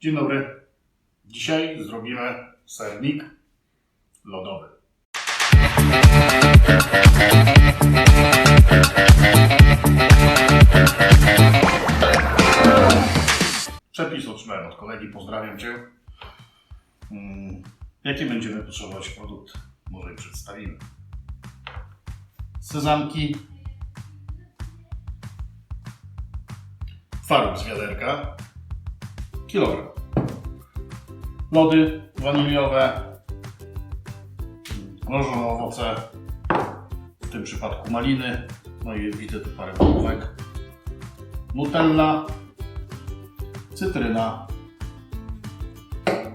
Dzień dobry. Dzisiaj zrobimy sernik lodowy. Przepis otrzymałem od kolegi, pozdrawiam Cię. Mm, Jakie będziemy potrzebować produkty? Może przedstawimy. Sezamki, twaróg z wiaderka, kilogram. Lody waniliowe, mrożone owoce, w tym przypadku maliny, no i widzę tu parę główek, nutella, cytryna,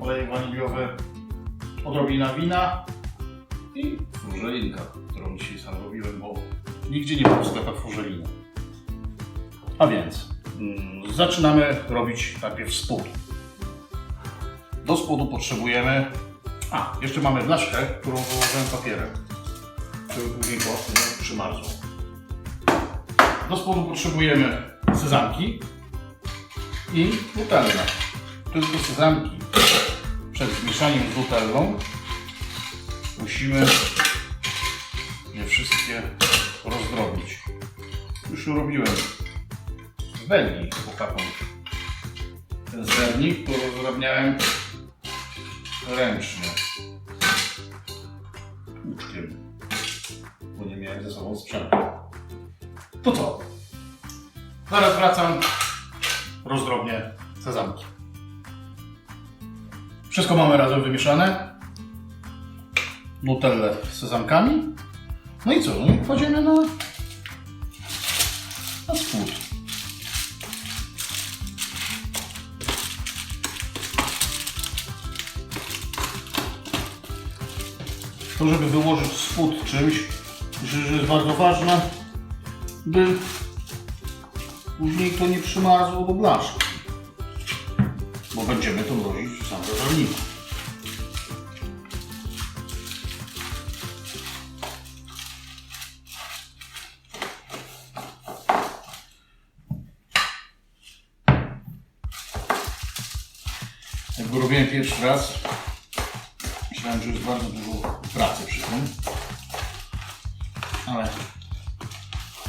olej waniliowy, odrobina wina i furżelinka, którą dzisiaj sam robiłem, bo nigdzie nie było w sklepach. A więc zaczynamy robić najpierw spód. Do spodu potrzebujemy. A, jeszcze mamy blaszkę, którą wyłożyłem papierem, żeby później to nie przymarzło. Do spodu potrzebujemy sezamki i nutellę. Tylko sezamki przed zmieszaniem z nutellą musimy je wszystkie rozdrobić. Już robiłem w Belgii chłopakom. Ten zernik to rozdrabniałem ręcznie. Łuczkiem. Bo nie miałem ze sobą sprzętu. To co? Zaraz wracam. Rozdrobnię sezamki. Wszystko mamy razem wymieszane. Nutellę z sezamkami. No i co? No i kładziemy na, na spód. To, żeby wyłożyć spód czymś, że jest bardzo ważne, by później to nie przymarzło do blaszki. Bo będziemy to mrozić w zamrażalniku. Jak go robiłem pierwszy raz, myślałem, że jest bardzo dużo pracy przy tym. Ale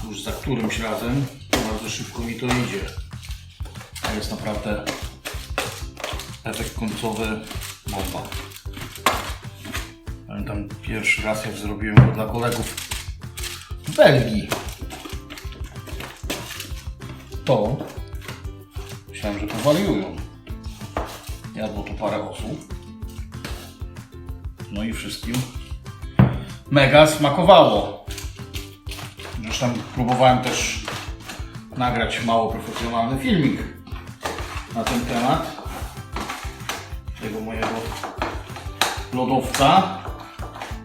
już za którymś razem bardzo szybko mi to idzie. A jest naprawdę efekt końcowy bomba. Pamiętam pierwszy raz jak zrobiłem to dla kolegów w Belgii. To myślałem, że powariują. Jadło to parę osób. No i wszystkim mega smakowało. Zresztą próbowałem też nagrać mało profesjonalny filmik na ten temat. Tego mojego lodowca.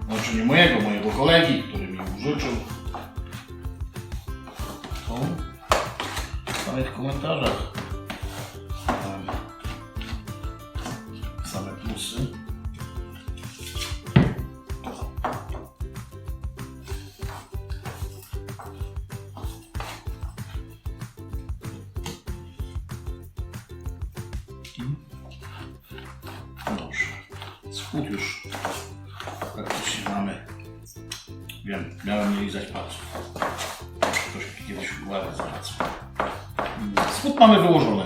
Znaczy nie mojego, mojego kolegi, który mi użyczył. To w samych komentarzach same plusy. Spód już praktycznie mamy. Wiem, miałem nie lizać palców. Ktoś kiedyś uwagę zwracał. Spód mamy wyłożony.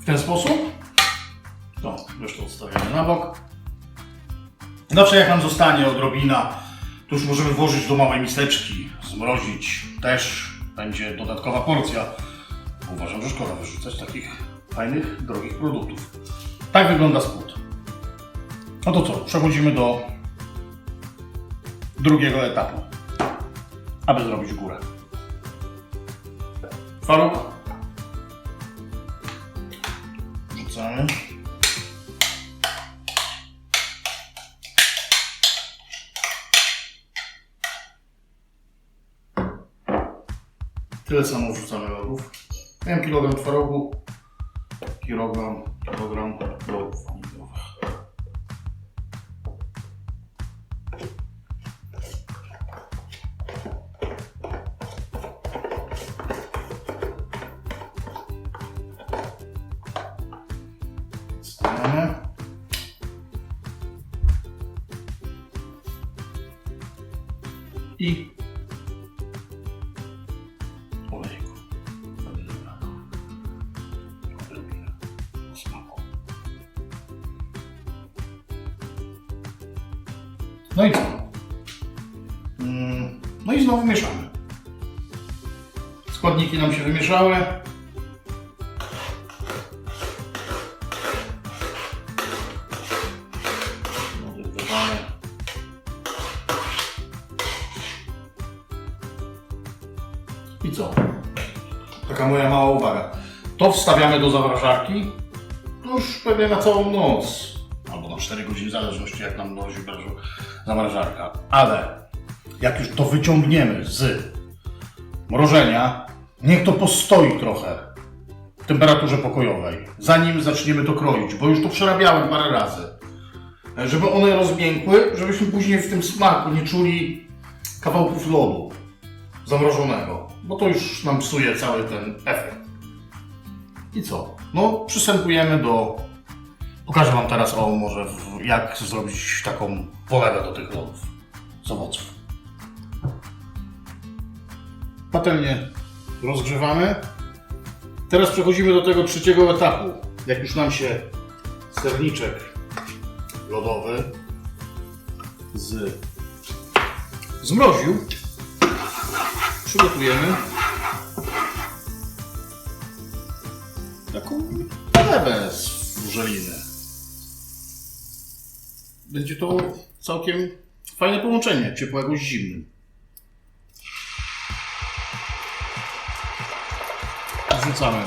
W ten sposób. To resztę odstawiamy na bok. Zawsze jak nam zostanie odrobina, to już możemy włożyć do małej miseczki, zmrozić. Też będzie dodatkowa porcja. Uważam, że szkoda wyrzucać takich fajnych, drogich produktów. Tak wygląda spód. No to co? Przechodzimy do drugiego etapu, aby zrobić górę. Twaróg. Rzucamy. Tyle samo wrzucamy lodów. Miałem kilogram twarogu, kilogram, kilogram kartofli wanilowych. I No i co? Mm, No i znowu mieszamy. Składniki nam się wymieszały. I co? Taka moja mała uwaga. To wstawiamy do zamrażarki już pewnie na całą noc. Albo na 4 godziny, w zależności jak nam nosi zamrażarka. Ale jak już to wyciągniemy z mrożenia, niech to postoi trochę w temperaturze pokojowej, zanim zaczniemy to kroić, bo już to przerabiałem parę razy. Żeby one rozmiękły, żebyśmy później w tym smaku nie czuli kawałków lodu zamrożonego, bo to już nam psuje cały ten efekt. I co? No, przystępujemy do. Pokażę Wam teraz o może w- jak zrobić taką polewę do tych lodów z owoców. Patelnię rozgrzewamy. Teraz przechodzimy do tego trzeciego etapu. Jak już nam się serniczek lodowy z zmroził, przygotujemy taką polewę z różeliny. Będzie to całkiem fajne połączenie ciepłego z zimnym. Wrzucamy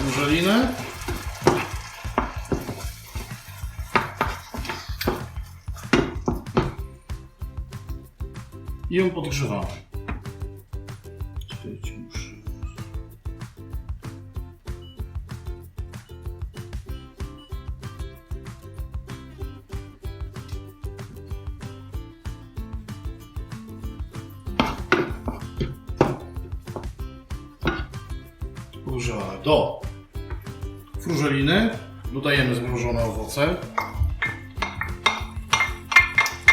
różelinę. I ją podgrzewamy. Do frużeliny. Dodajemy zmrożone owoce.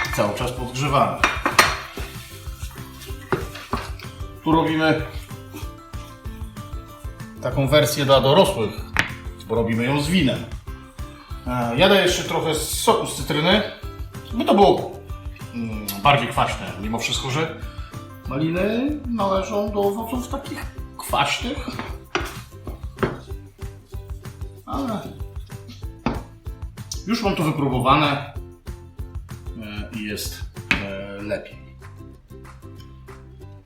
I cały czas podgrzewamy. Tu robimy taką wersję dla dorosłych, bo robimy ją z winem. E, Ja daję jeszcze trochę soku z cytryny, by to było mm, bardziej kwaśne, mimo wszystko, że maliny należą do owoców takich kwaśnych. Ale już mam to wypróbowane e, i jest e, lepiej.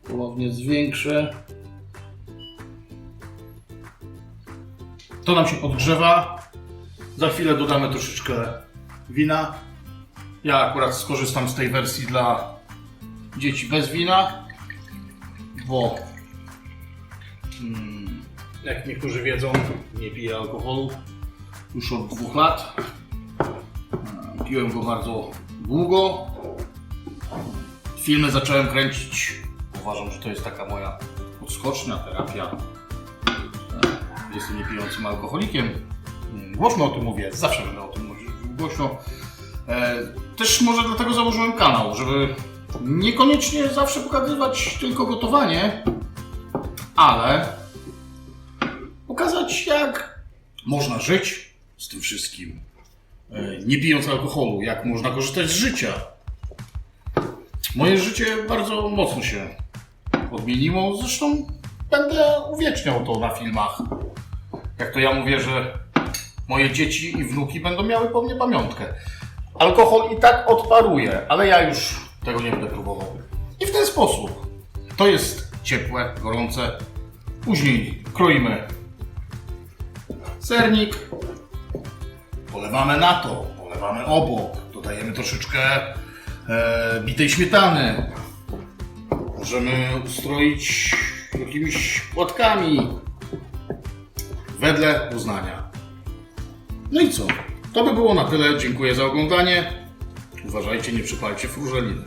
Ponownie zwiększę. To nam się podgrzewa. Za chwilę dodamy troszeczkę wina. Ja akurat skorzystam z tej wersji dla dzieci bez wina, bo mm, jak niektórzy wiedzą, nie piję alkoholu już od dwóch lat. E, Piłem go bardzo długo. Filmy zacząłem kręcić. Uważam, że to jest taka moja odskocznia, terapia. E, Jestem niepijącym alkoholikiem. Mm, Głośno o tym mówię, zawsze będę o tym mówił głośno. E, Też może dlatego założyłem kanał, żeby niekoniecznie zawsze pokazywać tylko gotowanie, ale pokazać jak można żyć z tym wszystkim, e, nie pijąc alkoholu, jak można korzystać z życia. Moje życie bardzo mocno się odmieniło. Zresztą będę uwieczniał to na filmach. Jak to ja mówię, że moje dzieci i wnuki będą miały po mnie pamiątkę. Alkohol i tak odparuje, ale ja już tego nie będę próbował. I w ten sposób. To jest ciepłe, gorące. Później kroimy sernik, polewamy na to, polewamy obok, dodajemy troszeczkę e, bitej śmietany. Możemy ustroić jakimiś płatkami wedle uznania. No i co? To by było na tyle. Dziękuję za oglądanie. Uważajcie, nie przypalcie frużeliny.